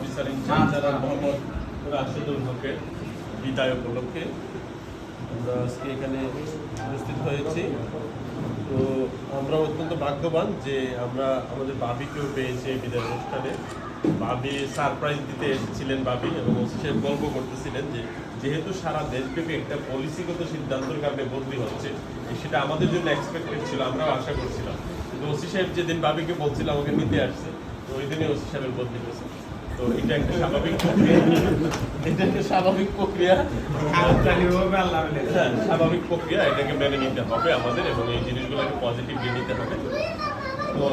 Officer in charge Mohammad Rashedul হকের বিদায় উপলক্ষে আমরা আজকে এখানে উপস্থিত হয়েছি। তো আমরা অত্যন্ত ভাগ্যবান যে আমরা আমাদের বাবিকেও পেয়েছি এই বিদায় অনুষ্ঠানে। বাবি সারপ্রাইজ দিতে এসেছিলেন বাবি এবং সে গল্প করতেছিলেন যে যেহেতু সারা দেশব্যাপী একটা পলিসিগত সিদ্ধান্তের কারণে বদলি হচ্ছে সেটা আমাদের জন্য এক্সপেক্টেড ছিল আমরাও আশা করছিলাম। কিন্তু ওসি সাহেব যেদিন বাবিকে বলছিল আমাকে নিতে আসছে তো ওই দিনে ওসি সাহেবের বদলি হয়েছে তো এটা একটা স্বাভাবিক প্রক্রিয়া। এটা একটা স্বাভাবিক প্রক্রিয়া। হ্যাঁ স্বাভাবিক প্রক্রিয়া এটাকে মেনে নিতে হবে আমাদের এবং এই জিনিসগুলোকে পজিটিভলি নিতে হবে। তো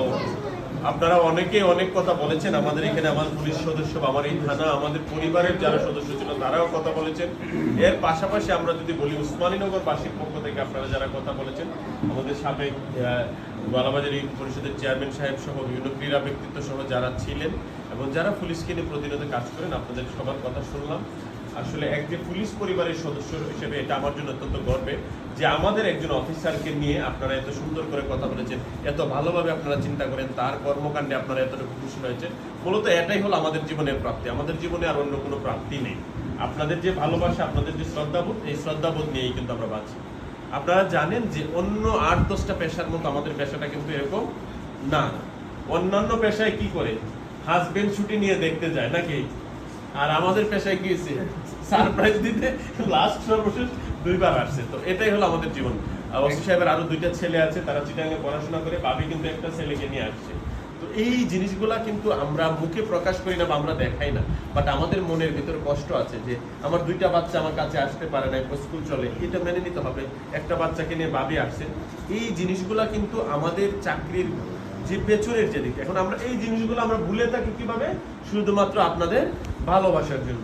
আপনারা অনেকে অনেক কথা বলেছেন আমাদের এখানে আমার পুলিশ সদস্য বা আমার এই থানা আমাদের পরিবারের যারা সদস্য ছিল তারাও কথা বলেছেন। এর পাশাপাশি আমরা যদি বলি উসমানীনগর বাসীর পক্ষ থেকে আপনারা যারা কথা বলেছেন আমাদের সাবেক গলাবাজার ইউনিয়ন পরিষদের চেয়ারম্যান সাহেব সহ বিভিন্ন ক্রীড়া ব্যক্তিত্ব সহ যারা ছিলেন এবং যারা পুলিশকে নিয়ে প্রতিনিয়ত কাজ করেন, আপনাদের সবার কথা শুনলাম। আসলে এক যে পুলিশ পরিবারের সদস্য হিসেবে এটা আমার জন্য অত্যন্ত গর্বের যে আমাদের একজন অফিসারকে নিয়ে আপনারা এত সুন্দর করে কথা বলেছেন, এত ভালোভাবে আপনারা চিন্তা করেন, তার কর্মকাণ্ডে আপনারা এতটুকু খুশি হয়েছেন। মূলত এটাই হলো আমাদের জীবনের প্রাপ্তি। আমাদের জীবনে আর অন্য কোনো প্রাপ্তি নেই। আপনাদের যে ভালোবাসা, আপনাদের যে শ্রদ্ধাবোধ, এই শ্রদ্ধাবোধ নিয়েই কিন্তু আমরা বাঁচি। আপনারা জানেন যে অন্য আট দশটা পেশার মতো আমাদের পেশাটা কিন্তু এরকম না। অন্যান্য পেশায় কি করে? হাজবেন্ড ছুটি নিয়ে দেখতে যায় নাকি? আর আমাদের পেশায় কি সারপ্রাইজ দিতে লাস্ট সর্বশেষ দুইবার আসছে। তো এটাই হলো আমাদের জীবন। ওসি সাহেবের আরও দুইটা ছেলে আছে, তারা চিটাঙ্গে পড়াশোনা করে, বাবি কিন্তু একটা ছেলেকে নিয়ে আসছে। তো এই জিনিসগুলা কিন্তু আমরা মুখে প্রকাশ করি না বা আমরা দেখাই না। বাট আমাদের মনের ভিতরে কষ্ট আছে যে, আমার দুইটা বাচ্চা আমার কাছে আসতে পারে না স্কুল চলে। এটা মেনে নিতে হবে। একটা বাচ্চাকে নিয়ে বাবি আসছে। এই জিনিসগুলা কিন্তু আমাদের চাকরির যে পেছনের যে দিক। এখন আমরা এই জিনিসগুলো আমরা ভুলে থাকি কীভাবে? শুধুমাত্র আপনাদের ভালোবাসার জন্য।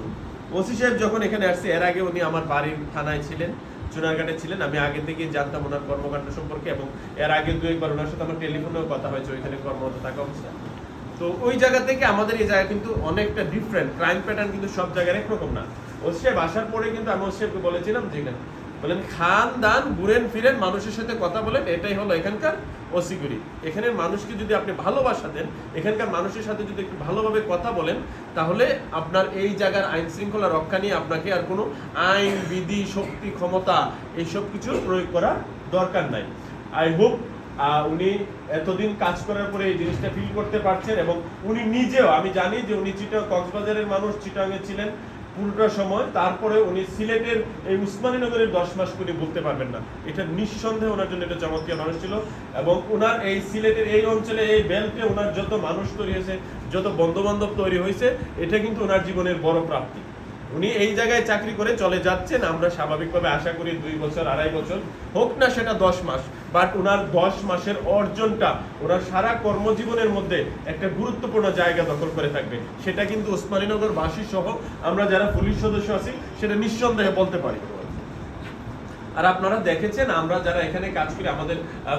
ওসি সাহেব যখন এখানে আসছে, এর আগে উনি আমার বাড়ির থানায় ছিলেন, চুনারঘাটে ছিলেন। আমি আগে থেকে জানতাম ওনার কর্মকাণ্ড সম্পর্কে এবং এর আগে দু একবার ওনার সাথে আমার টেলিফোনেও কথা হয়েছে, ওইখানে কর্মরত থাকা অবস্থায়। তো ওই জায়গা থেকে আমাদের এই জায়গা কিন্তু অনেকটা ডিফারেন্ট ক্রাইম প্যাটার্ন কিন্তু সব জায়গায় একরকম না। ওসি সাহেব আসার পরে কিন্তু আমি ওসি সাহেবকে বলেছিলাম যে বলেন খান দান ঘুরেন, ফিরেন, মানুষের সাথে কথা বলেন, এটাই হলো এখানকার ওসিগুরি এখানের মানুষকে যদি আপনি ভালোবাসা দেন, এখানকার মানুষের সাথে যদি একটু ভালোভাবে কথা বলেন, তাহলে আপনার এই জায়গার আইন শৃঙ্খলা রক্ষা নিয়ে আপনাকে আর কোনো আইন, বিধি, শক্তি, ক্ষমতা এইসব কিছু প্রয়োগ করা দরকার নাই। আই হোপ উনি এতদিন কাজ করার পরে এই জিনিসটা ফিল করতে পারছেন এবং উনি নিজেও, আমি জানি যে উনি চিটা কক্সবাজারের মানুষ চিটাঙ্গে ছিলেন পুরোটা সময়, তারপরে উনি সিলেটের এই উসমানীনগরের দশ মাস উনি বলতে পারবেন না। এটা নিঃসন্দেহে ওনার জন্য এটা চমৎকার মানুষ ছিল এবং ওনার এই সিলেটের এই অঞ্চলে, এই বেল্টে ওনার যত মানুষ তৈরি হয়েছে, যত বন্ধুবান্ধব তৈরি হয়েছে, এটা কিন্তু ওনার জীবনের বড় প্রাপ্তি। উনি এই জায়গায় চাকরি করে চলে যাচ্ছেন। আমরা স্বাভাবিকভাবে আশা করি দুই বছর, আড়াই বছর, হোক না সেটা দশ মাস বাট ওনার দশ মাসের অর্জনটা ওনার সারা কর্মজীবনের মধ্যে একটা গুরুত্বপূর্ণ জায়গা দখল করে থাকবে। সেটা কিন্তু ওসমানীনগর বাসী সহ আমরা যারা পুলিশ সদস্য আছি, সেটা নিঃসন্দেহে বলতে পারি। আর আপনারা দেখেছেন, আমরা যারা এখানে কাজ করি, আমাদের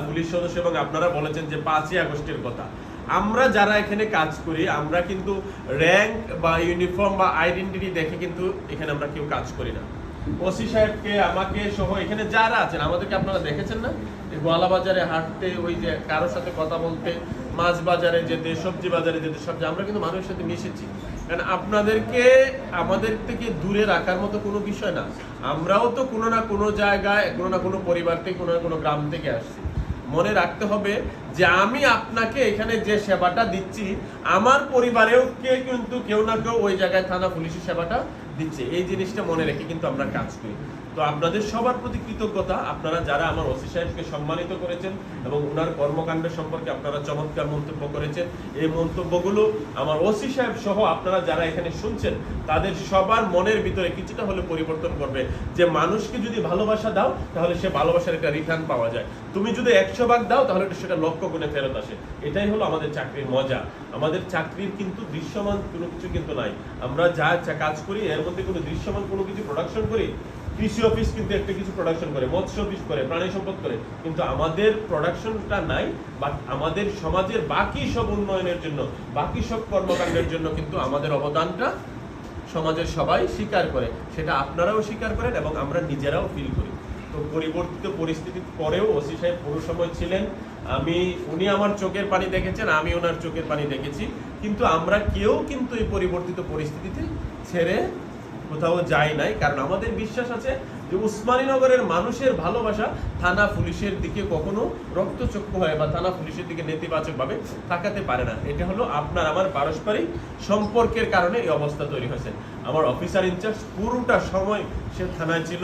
পুলিশ সদস্য এবং আপনারা বলেছেন যে পাঁচই আগস্টের কথা। আমরা যারা এখানে কাজ করি, আমরা কিন্তু র্যাঙ্ক বা ইউনিফর্ম বা আইডেন্টিটি দেখে কিন্তু এখানে আমরা কেউ কাজ করি না। ওসি সাহেবকে, আমাকে সহ এখানে যারা আছেন, আমাদেরকে আপনারা দেখেছেন না? গোয়ালা বাজারে হাঁটতে, ওই যে কারোর সাথে কথা বলতে মাছ বাজারে যেতে সবজি বাজারে যেতে, সব আমরা কিন্তু মানুষের সাথে মিশেছি। কারণ আপনাদেরকে, আমাদের থেকে দূরে রাখার মতো কোনো বিষয় না। আমরাও তো কোনো না কোনো জায়গায়, কোনো না কোনো পরিবার থেকে, কোনো না কোনো গ্রাম থেকে আসছি। মনে রাখতে হবে যে আমি আপনাকে এখানে যে সেবাটা দিচ্ছি, আমার পরিবারেও কে কিন্তু কেউ না কেউ ওই জায়গায় থানা পুলিশের সেবাটা দিচ্ছে। এই জিনিসটা মনে রেখে কিন্তু আমরা কাজ করি। তো আপনাদের সবার প্রতি কৃতজ্ঞতা। আপনারা যারা আমার ওসি সাহেবকে সম্মানিত করেছেন এবং ওনার কর্মকাণ্ড সম্পর্কে আপনারা চমৎকার মন্তব্য করেছেন, এই মন্তব্যগুলো আমার ওসি সাহেব সহ আপনারা যারা এখানে শুনছেন, তাদের সবার মনের ভিতরে কিছুটা হলে পরিবর্তন করবে। যে মানুষকে যদি ভালোবাসা দাও, তাহলে সে ভালোবাসার একটা রিটার্ন পাওয়া যায়। তুমি যদি একশো ভাগ দাও, তাহলে সেটা লক্ষ গুণে ফেরত আসে। এটাই হলো আমাদের চাকরির মজা। আমাদের চাকরির কিন্তু দৃশ্যমান কোনো কিছু কিন্তু নাই। আমরা যা কাজ করি, এর মধ্যে কোনো দৃশ্যমান কোনো কিছু প্রোডাকশন করি কৃষি অফিস কিন্তু একটা কিছু প্রোডাকশন করে, মৎস্য অফিস করে, প্রাণী সম্পদ করে। কিন্তু আমাদের প্রোডাকশনটা নাই বাট আমাদের সমাজের বাকি সব উন্নয়নের জন্য, বাকি সব কর্মকাণ্ডের জন্য কিন্তু আমাদের অবদানটা সমাজের সবাই স্বীকার করে। সেটা আপনারাও স্বীকার করেন এবং আমরা নিজেরাও ফিল করি। তো পরিবর্তিত পরিস্থিতির পরেও ওসি সাহেব পুরো সময় ছিলেন। আমি, উনি আমার চোখের পানি দেখেছেন, আমি ওনার চোখের পানি দেখেছি। কিন্তু আমরা কেউ কিন্তু এই পরিবর্তিত পরিস্থিতিতে ছেড়ে কোথাও যায় নাই। কারণ আমাদের বিশ্বাস আছে যে উসমানীনগরের মানুষের ভালোবাসা থানা পুলিশের দিকে কখনো রক্তচক্ষু হয় বা থানা পুলিশের দিকে নেতিবাচকভাবে তাকাতে পারে না। এটা হলো আপনার আমার পারস্পরিক সম্পর্কের কারণে এই অবস্থা তৈরি হয়েছে। আমার অফিসার ইনচার্জ পুরোটা সময় সে থানায় ছিল।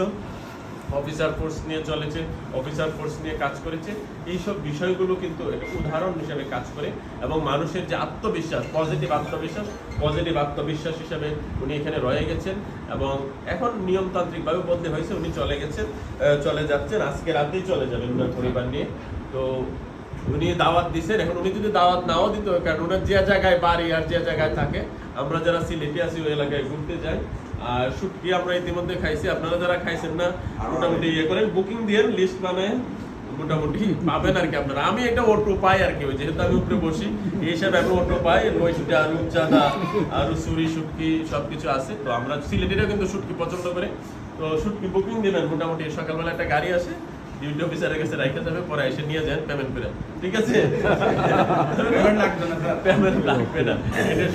অফিসার ফোর্স নিয়ে চলেছে অফিসার ফোর্স নিয়ে কাজ করেছে এইসব বিষয়গুলো কিন্তু একটা উদাহরণ হিসেবে কাজ করে এবং মানুষের যে আত্মবিশ্বাস পজিটিভ আত্মবিশ্বাস পজিটিভ আত্মবিশ্বাস হিসেবে উনি এখানে রয়ে গেছেন এবং এখন নিয়মতান্ত্রিকভাবে বলতে হয়েছে উনি চলে গেছেন চলে যাচ্ছেন। আজকে রাতেই চলে যাবেন ওনার পরিবার নিয়ে। তো উনি দাওয়াত দিচ্ছেন এখন উনি যদি দাওয়াত নাও দিত, কারণ ওনার যে জায়গায় বাড়ি আর যে জায়গায় থাকে, আমরা যারা সিলেটে আছি ওই এলাকায় ঘুরতে যাই। আর শুটকি আমরা ইতিমধ্যে খাইছি। আপনারা যারা খাইছেন না মোটামুটি ইয়ে করেন বুকিং দিয়েন লিস্ট বানায় মোটামুটি পাবেন আর কি আপনারা। আমি একটা অটো পাই আর কি যেহেতু আমি উপরে বসি এই হিসাবে আমি অটো পাই আরও সুরি শুটকি সবকিছু আছে। তো আমরা সিলেটিরা কিন্তু শুটকি পছন্দ করে। তো শুটকি বুকিং দিবেন মোটামুটি সকালবেলা একটা গাড়ি আসে ডিউটি অফিসারের কাছে রাখা যাবে পরে এসে নিয়ে যান পেমেন্ট করে। ঠিক আছে? পেমেন্ট লাগবে না পেমেন্ট লাগবে না। এটা